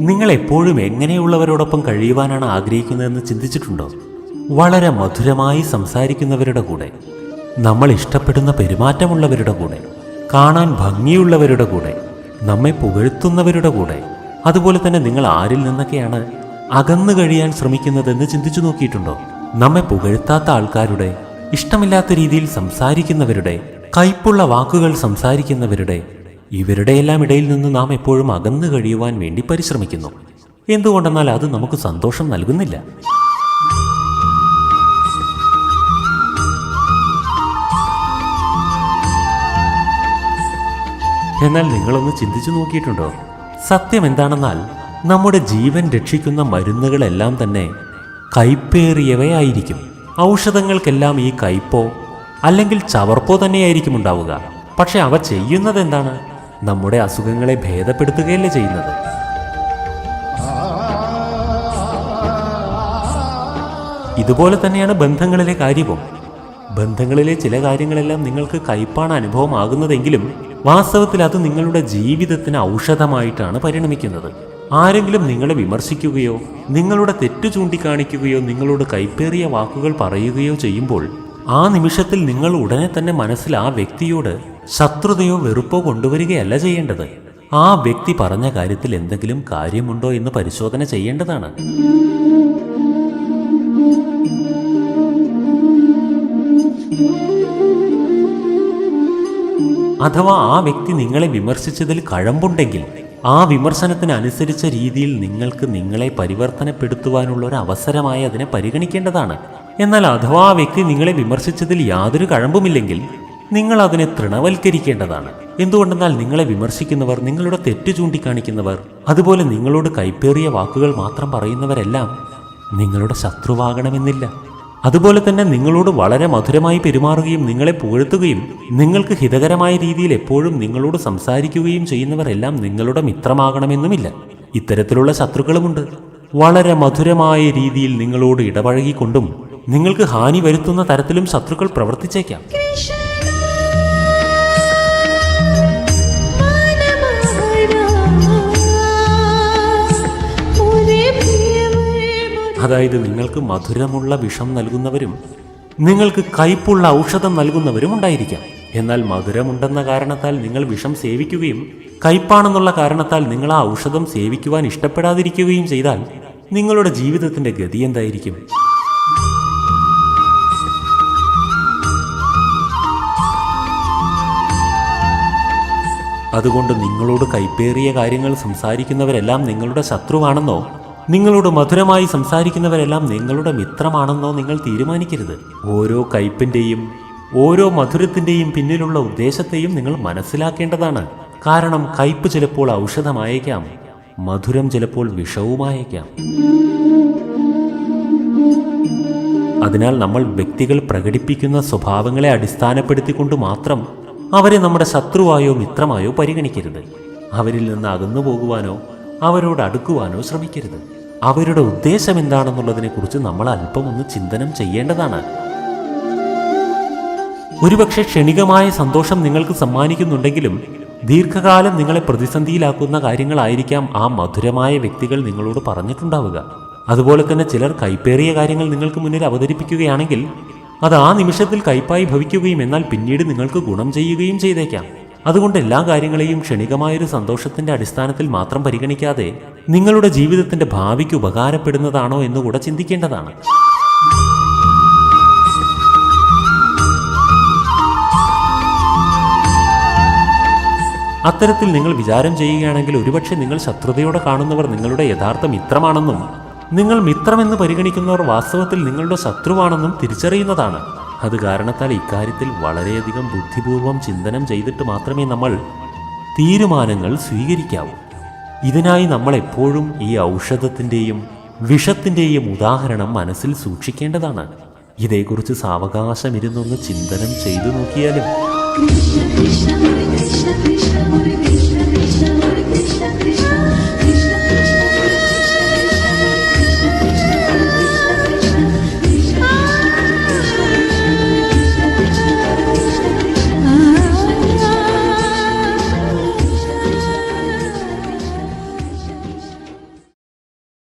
നിങ്ങൾ എപ്പോഴും എങ്ങനെയുള്ളവരോടൊപ്പം കഴിയുവാനാണ് ആഗ്രഹിക്കുന്നതെന്ന് ചിന്തിച്ചിട്ടുണ്ടോ? വളരെ മധുരമായി സംസാരിക്കുന്നവരുടെ കൂടെ നമ്മൾ ഇഷ്ടപ്പെടുന്ന പെരുമാറ്റമുള്ളവരുടെ കൂടെ കാണാൻ ഭംഗിയുള്ളവരുടെ കൂടെ നമ്മെ പുകഴ്ത്തുന്നവരുടെ കൂടെ അതുപോലെ തന്നെ നിങ്ങൾ ആരിൽ നിന്നൊക്കെയാണ് അകന്നു കഴിയാൻ ശ്രമിക്കുന്നതെന്ന് ചിന്തിച്ചു നോക്കിയിട്ടുണ്ടോ? നമ്മെ പുകഴ്ത്താത്ത ആൾക്കാരുടെ ഇഷ്ടമില്ലാത്ത രീതിയിൽ സംസാരിക്കുന്നവരുടെ കയ്പുള്ള വാക്കുകൾ സംസാരിക്കുന്നവരുടെ ഇവരുടെയെല്ലാം ഇടയിൽ നിന്ന് നാം എപ്പോഴും അകന്നു കഴിയുവാൻ വേണ്ടി പരിശ്രമിക്കുന്നു. എന്തുകൊണ്ടെന്നാൽ അത് നമുക്ക് സന്തോഷം നൽകുന്നില്ല. എന്നാൽ നിങ്ങളൊന്ന് ചിന്തിച്ചു നോക്കിയിട്ടുണ്ടോ? സത്യം എന്താണെന്നാൽ നമ്മുടെ ജീവൻ രക്ഷിക്കുന്ന മരുന്നുകളെല്ലാം തന്നെ കൈപ്പേറിയവയായിരിക്കും. ഔഷധങ്ങൾക്കെല്ലാം ഈ കയ്പോ അല്ലെങ്കിൽ ചവർപ്പോ തന്നെയായിരിക്കും ഉണ്ടാവുക. പക്ഷെ അവ ചെയ്യുന്നത് എന്താണ് നമ്മുടെ അസുഖങ്ങളെ ഭേദപ്പെടുത്തുകയല്ലേ ചെയ്യുന്നത്? ഇതുപോലെ തന്നെയാണ് ബന്ധങ്ങളിലെ കാര്യവും. ബന്ധങ്ങളിലെ ചില കാര്യങ്ങളെല്ലാം നിങ്ങൾക്ക് കൈപ്പാണ് അനുഭവമാകുന്നതെങ്കിലും വാസ്തവത്തിൽ അത് നിങ്ങളുടെ ജീവിതത്തിന് ഔഷധമായിട്ടാണ് പരിണമിക്കുന്നത്. ആരെങ്കിലും നിങ്ങളെ വിമർശിക്കുകയോ നിങ്ങളുടെ തെറ്റു ചൂണ്ടിക്കാണിക്കുകയോ നിങ്ങളോട് കൈപ്പേറിയ വാക്കുകൾ പറയുകയോ ചെയ്യുമ്പോൾ ആ നിമിഷത്തിൽ നിങ്ങൾ ഉടനെ തന്നെ മനസ്സിൽ ആ വ്യക്തിയോട് ശത്രുതയോ വെറുപ്പോ കൊണ്ടുവരികയല്ല ചെയ്യേണ്ടത്. ആ വ്യക്തി പറഞ്ഞ കാര്യത്തിൽ എന്തെങ്കിലും കാര്യമുണ്ടോ എന്ന് പരിശോധന ചെയ്യേണ്ടതാണ്. അഥവാ ആ വ്യക്തി നിങ്ങളെ വിമർശിച്ചതിൽ കഴമ്പുണ്ടെങ്കിൽ ആ വിമർശനത്തിന് അനുസരിച്ച രീതിയിൽ നിങ്ങൾക്ക് നിങ്ങളെ പരിവർത്തനപ്പെടുത്തുവാനുള്ള ഒരു അവസരമായി അതിനെ പരിഗണിക്കേണ്ടതാണ്. എന്നാൽ അഥവാ ആ വ്യക്തി നിങ്ങളെ വിമർശിച്ചതിൽ യാതൊരു കഴമ്പുമില്ലെങ്കിൽ നിങ്ങൾ അതിനെ തൃണവൽക്കരിക്കേണ്ടതാണ്. എന്തുകൊണ്ടെന്നാൽ നിങ്ങളെ വിമർശിക്കുന്നവർ നിങ്ങളുടെ തെറ്റ് ചൂണ്ടിക്കാണിക്കുന്നവർ അതുപോലെ നിങ്ങളോട് കൈപ്പേറിയ വാക്കുകൾ മാത്രം പറയുന്നവരെല്ലാം നിങ്ങളുടെ ശത്രുവാകണമെന്നില്ല. അതുപോലെ തന്നെ നിങ്ങളോട് വളരെ മധുരമായി പെരുമാറുകയും നിങ്ങളെ പുകഴ്ത്തുകയും നിങ്ങൾക്ക് ഹിതകരമായ രീതിയിൽ എപ്പോഴും നിങ്ങളോട് സംസാരിക്കുകയും ചെയ്യുന്നവരെല്ലാം നിങ്ങളുടെ മിത്രമാകണമെന്നുമില്ല. ഇത്തരത്തിലുള്ള ശത്രുക്കളുമുണ്ട്. വളരെ മധുരമായ രീതിയിൽ നിങ്ങളോട് ഇടപഴകിക്കൊണ്ടും നിങ്ങൾക്ക് ഹാനി വരുത്തുന്ന തരത്തിലും ശത്രുക്കൾ പ്രവർത്തിച്ചേക്കാം. അതായത് നിങ്ങൾക്ക് മധുരമുള്ള വിഷം നൽകുന്നവരും നിങ്ങൾക്ക് കയ്പുള്ള ഔഷധം നൽകുന്നവരും ഉണ്ടായിരിക്കാം. എന്നാൽ മധുരമുണ്ടെന്ന കാരണത്താൽ നിങ്ങൾ വിഷം സേവിക്കുകയും കയ്പാണെന്നുള്ള കാരണത്താൽ നിങ്ങൾ ആ ഔഷധം സേവിക്കുവാൻ ഇഷ്ടപ്പെടാതിരിക്കുകയും ചെയ്താൽ നിങ്ങളുടെ ജീവിതത്തിന്റെ ഗതി എന്തായിരിക്കും? അതുകൊണ്ട് നിങ്ങളോട് കൈപ്പേറിയ കാര്യങ്ങൾ സംസാരിക്കുന്നവരെല്ലാം നിങ്ങളുടെ ശത്രുവാണെന്നോ നിങ്ങളോട് മധുരമായി സംസാരിക്കുന്നവരെല്ലാം നിങ്ങളുടെ മിത്രമാണെന്നോ നിങ്ങൾ തീരുമാനിക്കരുത്. ഓരോ കയ്പിന്റെയും ഓരോ മധുരത്തിന്റെയും പിന്നിലുള്ള ഉദ്ദേശത്തെയും നിങ്ങൾ മനസ്സിലാക്കേണ്ടതാണ്. കാരണം കയ്പ് ചിലപ്പോൾ ഔഷധമായേക്കാം മധുരം ചിലപ്പോൾ വിഷവുമായേക്കാം. അതിനാൽ നമ്മൾ വ്യക്തികൾ പ്രകടിപ്പിക്കുന്ന സ്വഭാവങ്ങളെ അടിസ്ഥാനപ്പെടുത്തിക്കൊണ്ട് മാത്രം അവരെ നമ്മുടെ ശത്രുവായോ മിത്രമായോ പരിഗണിക്കരുത്. അവരിൽ നിന്ന് അകന്നു പോകുവാനോ അവരോട് അടുക്കുവാനോ ശ്രമിക്കരുത്. അവരുടെ ഉദ്ദേശം എന്താണെന്നുള്ളതിനെക്കുറിച്ച് നമ്മൾ അല്പം ഒന്ന് ചിന്തനം ചെയ്യേണ്ടതാണ്. ഒരുപക്ഷെ ക്ഷണികമായ സന്തോഷം നിങ്ങൾക്ക് സമ്മാനിക്കുന്നുണ്ടെങ്കിലും ദീർഘകാലം നിങ്ങളെ പ്രതിസന്ധിയിലാക്കുന്ന കാര്യങ്ങളായിരിക്കാം ആ മധുരമായ വ്യക്തികൾ നിങ്ങളോട് പറഞ്ഞിട്ടുണ്ടാവുക. അതുപോലെ തന്നെ ചിലർ കൈപ്പേറിയ കാര്യങ്ങൾ നിങ്ങൾക്ക് മുന്നിൽ അവതരിപ്പിക്കുകയാണെങ്കിൽ അത് ആ നിമിഷത്തിൽ കൈപ്പായി ഭവിക്കുകയും എന്നാൽ പിന്നീട് നിങ്ങൾക്ക് ഗുണം ചെയ്യുകയും ചെയ്തേക്കാം. അതുകൊണ്ട് എല്ലാ കാര്യങ്ങളെയും ക്ഷണികമായൊരു സന്തോഷത്തിന്റെ അടിസ്ഥാനത്തിൽ മാത്രം പരിഗണിക്കാതെ നിങ്ങളുടെ ജീവിതത്തിന്റെ ഭാവിക്ക് ഉപകാരപ്പെടുന്നതാണോ എന്നുകൂടെ ചിന്തിക്കേണ്ടതാണ്. അത്തരത്തിൽ നിങ്ങൾ വിചാരം ചെയ്യുകയാണെങ്കിൽ ഒരുപക്ഷെ നിങ്ങൾ ശത്രുതയോടെ കാണുന്നവർ നിങ്ങളുടെ യഥാർത്ഥ മിത്രമാണെന്നും നിങ്ങൾ മിത്രമെന്ന് പരിഗണിക്കുന്നവർ വാസ്തവത്തിൽ നിങ്ങളുടെ ശത്രുവാണെന്നും തിരിച്ചറിയുന്നതാണ്. അത് കാരണത്താൽ ഇക്കാര്യത്തിൽ വളരെയധികം ബുദ്ധിപൂർവം ചിന്തനം ചെയ്തിട്ട് മാത്രമേ നമ്മൾ തീരുമാനങ്ങൾ സ്വീകരിക്കാവൂ. ഇതിനായി നമ്മൾ എപ്പോഴും ഈ ഔഷധത്തിന്റെയും വിഷത്തിന്റെയും ഉദാഹരണം മനസ്സിൽ സൂക്ഷിക്കേണ്ടതാണ്. ഇതേക്കുറിച്ച് സാവകാശം ഇരുന്നൊന്ന് ചിന്തനം ചെയ്തു നോക്കിയാലും